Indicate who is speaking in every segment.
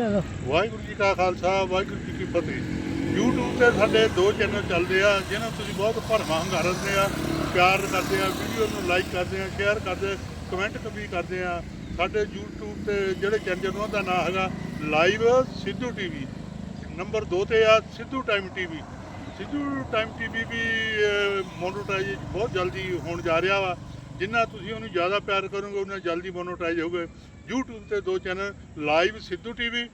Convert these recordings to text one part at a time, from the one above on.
Speaker 1: ਚਲੋ
Speaker 2: ਵਾਹਿਗੁਰੂ ਜੀ ਕਾ ਖਾਲਸਾ, ਵਾਹਿਗੁਰੂ ਜੀ ਕੀ ਫਤਿਹ। YouTube ਤੇ ਸਾਡੇ ਦੋ ਚੈਨਲ ਚੱਲਦੇ ਆ ਜਿਹਨਾਂ ਨੂੰ ਤੁਸੀਂ ਬਹੁਤ ਭਰਮਾ ਹੰਗਾਰਾ ਦਿੰਦੇ ਆ, ਪਿਆਰ ਕਰਦੇ ਆ ਵੀਡੀਓ ਨੂੰ ਲਾਈਕ ਕਰਦੇ ਆ ਸ਼ੇਅਰ ਕਰਦੇ ਕਮੈਂਟ ਵੀ ਕਰਦੇ ਆ। ਸਾਡੇ YouTube ਤੇ ਜਿਹੜੇ ਚੈਨਲ ਉਹਨਾਂ ਦਾ ਨਾਮ ਹੈਗਾ ਲਾਈਵ ਸਿੱਧੂ ਟੀਵੀ ਨੰਬਰ 2 ਤੇ ਆ Sidhu time TV Sidhu time TV ਵੀ ਮੋਨੋਟਾਈਜ਼ ਬਹੁਤ ਜਲਦੀ ਹੋਣ ਜਾ ਰਿਹਾ ਵਾ। ਜਿੰਨਾ ਤੁਸੀਂ ਉਹਨੂੰ ਜ਼ਿਆਦਾ ਪਿਆਰ ਕਰੋਗੇ ਉਹਨਾਂ ਜਲਦੀ ਮੋਨੋਟਾਈਜ਼ ਹੋਗੇ YouTube ਤੇ ਦੋ channel live Sidhu TV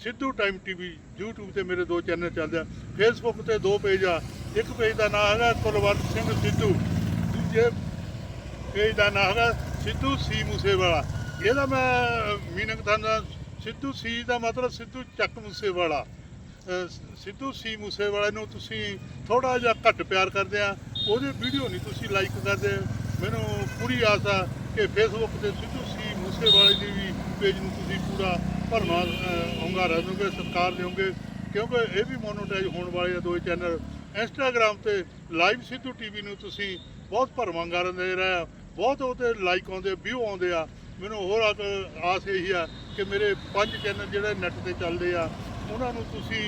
Speaker 2: Sidhu time TV YouTube ਤੇ ਮੇਰੇ ਦੋ ਚੈਨਲ ਚੱਲਦੇ ਆ। Facebook ਤੇ ਦੋ ਪੇਜ ਆ। ਇੱਕ ਪੇਜ ਦਾ ਨਾਮ ਹੈਗਾ ਕੁਲਵੰਤ ਸਿੰਘ ਸਿੱਧੂ, ਦੂਜੇ ਪੇਜ ਦਾ ਨਾਮ ਹੈਗਾ ਸਿੱਧੂ ਸੀ ਮੂਸੇਵਾਲਾ। ਇਹਦਾ ਮੈਂ ਮੀਨਿੰਗ ਤੁਹਾਨੂੰ ਸਿੱਧੂ ਸੀ ਦਾ ਮਤਲਬ ਸਿੱਧੂ ਚੱਕ ਮੂਸੇਵਾਲਾ। ਅਹ, ਸਿੱਧੂ ਸੀ ਮੂਸੇਵਾਲੇ ਨੂੰ ਤੁਸੀਂ ਥੋੜਾ ਜਿਹਾ ਘੱਟ ਪਿਆਰ ਕਰਦੇ ਆ। ਉਹਦੇ ਵੀਡੀਓ ਨਹੀਂ ਤੁਸੀਂ ਲਾਈਕ ਕਰਦੇ। ਮੈਨੂੰ ਪੂਰੀ ਆਸ ਆ ਕਿ ਫੇਸਬੁੱਕ ਤੇ ਸਿੱਧੂ ਸੀ ਮੂਸੇਵਾਲੇ ਦੀ ਵੀ ਪੇਜ ਨੂੰ ਤੁਸੀਂ ਪੂਰਾ ਭਰਮਾ ਹੁੰਗਾਰਾ ਦਿਓਗੇ ਸਤਿਕਾਰ ਦਿਓਗੇ। ਕਿਉਂਕਿ ਇਹ ਵੀ ਮੋਨੋਟਾਈਜ਼ ਹੋਣ ਵਾਲੇ ਆ ਦੋ ਚੈਨਲ ਇੰਸਟਾਗ੍ਰam ਤੇ ਲਾਈਵ ਸਿੱਧੂ ਟੀਵੀ ਨੂੰ ਤੁਸੀਂ ਬਹੁਤ ਭਰਮਾ ਹੁੰਗਾਰਾ ਦੇ ਰਹੇ ਆ। ਬਹੁਤ ਉਹਤੇ ਲਾਈਕ ਆਉਂਦੇ ਵਿਊ ਆਉਂਦੇ ਆ। ਮੈਨੂੰ ਹੋਰ ਆਸ ਇਹੀ ਆ ਕਿ ਮੇਰੇ ਪੰਜ ਚੈਨਲ ਜਿਹੜੇ ਨੈਟ ਤੇ ਚੱਲਦੇ ਆ, ਉਹਨਾਂ ਨੂੰ ਤੁਸੀਂ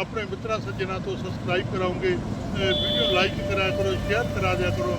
Speaker 2: ਆਪਣੇ ਮਿੱਤਰਾਂ ਸੱਜਣਾ ਤੋਂ ਸਬਸਕ੍ਰਾਈਬ ਕਰਾਉਂਗੇ ਵੀਡੀਓ ਲਾਈਕ ਕਰਿਆ ਕਰੋ ਸ਼ੇਅਰ ਕਰਾ ਦਿਆ ਕਰੋ।